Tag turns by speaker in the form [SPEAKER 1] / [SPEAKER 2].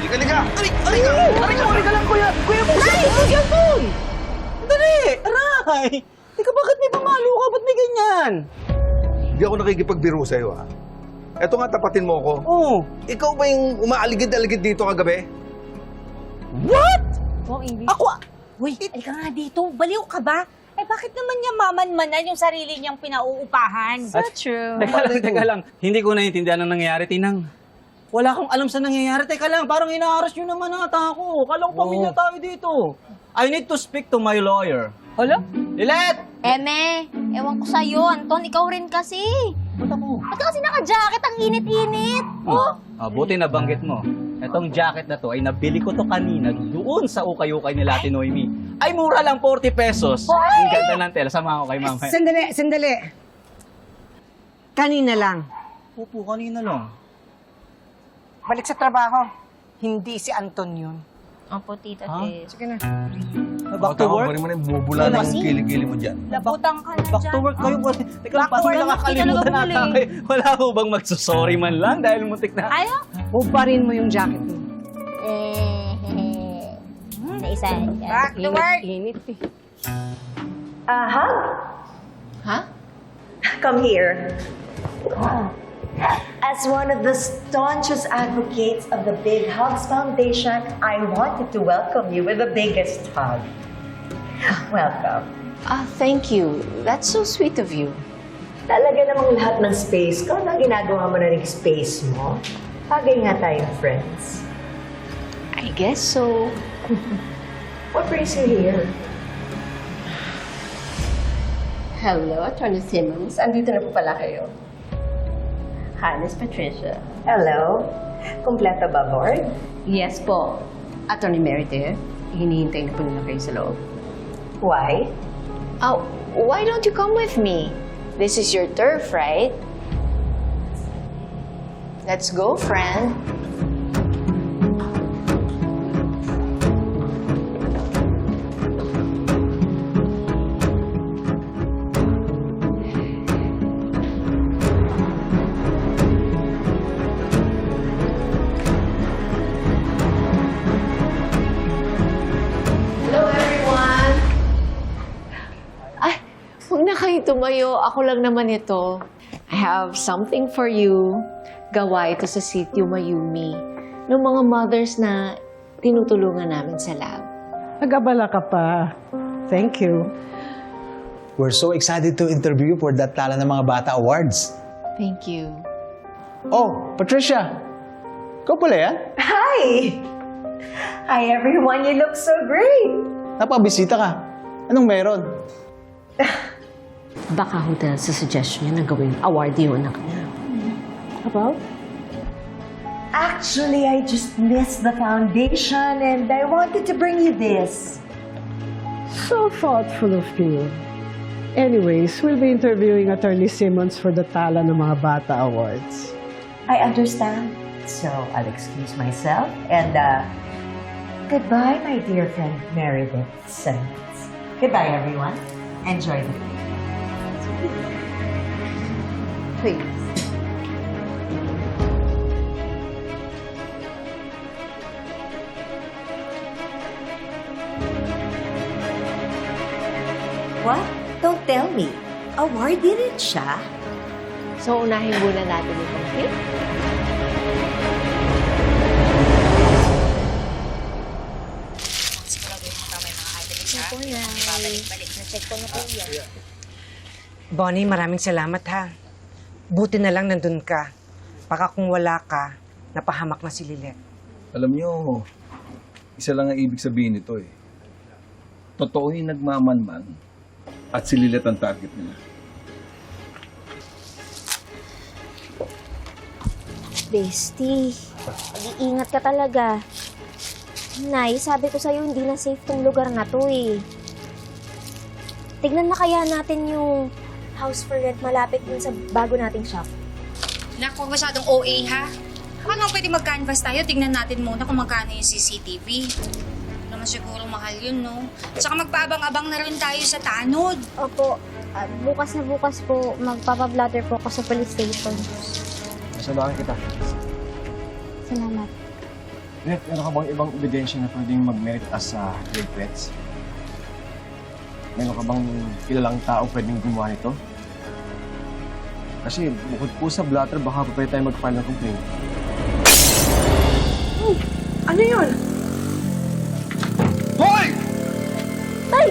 [SPEAKER 1] Liga, liga!
[SPEAKER 2] Aray, aray ka! Aray ka, aray ka lang, kuya! Kuya, bukas Ay, huwag yan dun! Dali! Aray! Teka, bakit may pamalo ka? Ba't may ganyan?
[SPEAKER 1] Hindi ako nakikipagbiro sa'yo, ha? Eto nga, tapatin mo ako.
[SPEAKER 2] Oh.
[SPEAKER 1] Ikaw ba yung umaaligid-aligid dito kagabi?
[SPEAKER 2] What?
[SPEAKER 3] Wow, English.
[SPEAKER 2] Ako, ah,
[SPEAKER 3] Uy, ay ka nga dito. Baliw ka ba? Eh, bakit naman niya mamanmanan yung sarili niyang pinauupahan?
[SPEAKER 2] That's true. Teka lang, teka lang. Hindi ko naiintindihan ang nangyayari, Tinang. Wala akong alam sa nangyayari. Teka lang, parang inaaras nyo naman ata ako. Kala ko pamilya tayo dito. I need to speak to my lawyer. Hala? Lilet!
[SPEAKER 4] Eme, ewan ko sa'yo, Anton. Ikaw rin kasi.
[SPEAKER 2] Ba't ako?
[SPEAKER 4] Ba't ka kasi naka-jacket? Ang init-init.
[SPEAKER 2] Oh. Ah, buti na banggit mo. Etong jacket na to ay nabili ko to kanina doon sa ukay-ukay ni Ate Noemi. Ay mura lang 40 pesos. Ang ganda ng tela. Sama ko kay mama.
[SPEAKER 5] Sandali, sandali. Kanina lang.
[SPEAKER 2] Opo, kanina lang.
[SPEAKER 5] Balik sa trabaho. Hindi si Anton yun.
[SPEAKER 4] Opo, Tita? Tess.
[SPEAKER 5] Sige na.
[SPEAKER 2] Back to work?
[SPEAKER 1] mo na yung bubula
[SPEAKER 4] Ano
[SPEAKER 1] ng
[SPEAKER 4] kasi?
[SPEAKER 1] kilig-kilig mo dyan.
[SPEAKER 3] Labutang ka na
[SPEAKER 2] Back
[SPEAKER 3] dyan.
[SPEAKER 2] to work kayo. Teka lang,
[SPEAKER 3] Back
[SPEAKER 2] nakakalimutan
[SPEAKER 3] Hindi ka
[SPEAKER 2] nata
[SPEAKER 3] nagpapuli.
[SPEAKER 2] kayo. Wala ko bang magsusorry man lang dahil muntik na.
[SPEAKER 3] Ayaw?
[SPEAKER 5] Bubarin mo yung jacket mo.
[SPEAKER 4] Eh, naisa.
[SPEAKER 3] Back to work.
[SPEAKER 5] Init eh.
[SPEAKER 6] Aha.
[SPEAKER 4] Huh?
[SPEAKER 6] Come here. As one of the staunchest advocates of the Big Hugs Foundation, I wanted to welcome you with the biggest hug. Welcome.
[SPEAKER 7] Ah, thank you. That's so sweet of you.
[SPEAKER 6] Talaga namang lahat ng space ko na ginagawa mo na rin space mo. Bagay nga tayong friends.
[SPEAKER 7] I guess so.
[SPEAKER 6] What brings you here?
[SPEAKER 7] Hello, Attorney Simmons. Andito na po pala kayo. Hi, Miss Patricia.
[SPEAKER 6] Hello? Kompleto ba, board?
[SPEAKER 7] Yes po. Attorney Meredith, hinihintay na po nila kayo sa loob.
[SPEAKER 6] Why?
[SPEAKER 7] Oh, why don't you come with me? This is your turf, right? Let's go, friend. Tumayo. Ako lang naman ito. I have something for you. Gawa ito sa sitio Mayumi ng mga mothers na tinutulungan namin sa lab.
[SPEAKER 5] Nagabala ka pa. Thank you.
[SPEAKER 8] We're so excited to interview you for that Tala ng Mga Bata Awards.
[SPEAKER 7] Thank you.
[SPEAKER 8] Oh, Patricia! Ikaw pala yan?
[SPEAKER 6] Hi! Hi, everyone. You look so great.
[SPEAKER 8] Napabisita ka. Anong meron?
[SPEAKER 7] Baka hotel sa suggestion niya na gawing award yung anak niya.
[SPEAKER 5] About?
[SPEAKER 6] Actually, I just missed the foundation and I wanted to bring you this.
[SPEAKER 5] So thoughtful of you. Anyways, we'll be interviewing Attorney Simmons for the Tala ng Mga Bata Awards.
[SPEAKER 6] I understand. So I'll excuse myself and uh, goodbye, my dear friend Meredith Simmons. Goodbye, everyone. Enjoy the day.
[SPEAKER 7] Please.
[SPEAKER 6] What? Don't tell me. Awarded rin siya?
[SPEAKER 7] So, unahin muna natin itong
[SPEAKER 4] yan.
[SPEAKER 5] Bonnie, maraming salamat ha. Buti na lang nandun ka. Baka kung wala ka, napahamak na si Lilet.
[SPEAKER 1] Alam nyo, isa lang ang ibig sabihin nito eh. Totoo yung nagmamanman at si Lilet ang target nila.
[SPEAKER 4] Bestie, mag-iingat ka talaga. Nay, sabi ko sa'yo, hindi na safe tong lugar na to eh. Tignan na kaya natin yung house for rent malapit dun sa bago nating shop.
[SPEAKER 3] Nak, huwag masyadong OA ha. Paano pwede mag-canvas tayo? Tignan natin muna kung magkano yung CCTV. Hindi naman siguro mahal yun, no? Tsaka magpaabang-abang na rin tayo sa tanod.
[SPEAKER 4] Opo, ah, bukas na bukas po, magpapablatter po ako sa police station.
[SPEAKER 8] Masabahan kita.
[SPEAKER 4] Salamat.
[SPEAKER 9] Net, meron ka bang ibang ebidensya na pwedeng mag-merit as a grade threats? Meron ka bang kilalang tao pwedeng gumawa nito? Kasi bukod po sa blatter, baka pa pwede tayo mag-file ng complaint.
[SPEAKER 1] Hoy!
[SPEAKER 4] Tay!